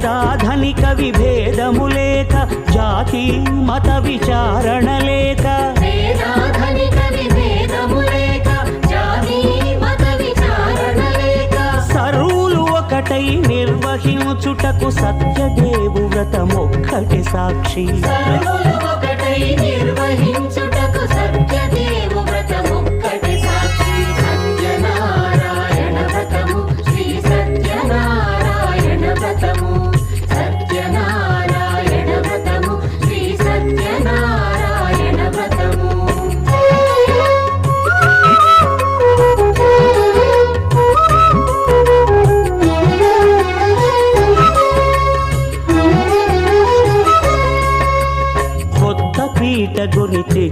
భేదాధనిక విభేదము లేక జాతి మత విచారణ లేక సరువులు ఒకటై నిర్వహించుటకు సత్యదేవు వ్రతమొక్కటి సాక్షి పీట గునితే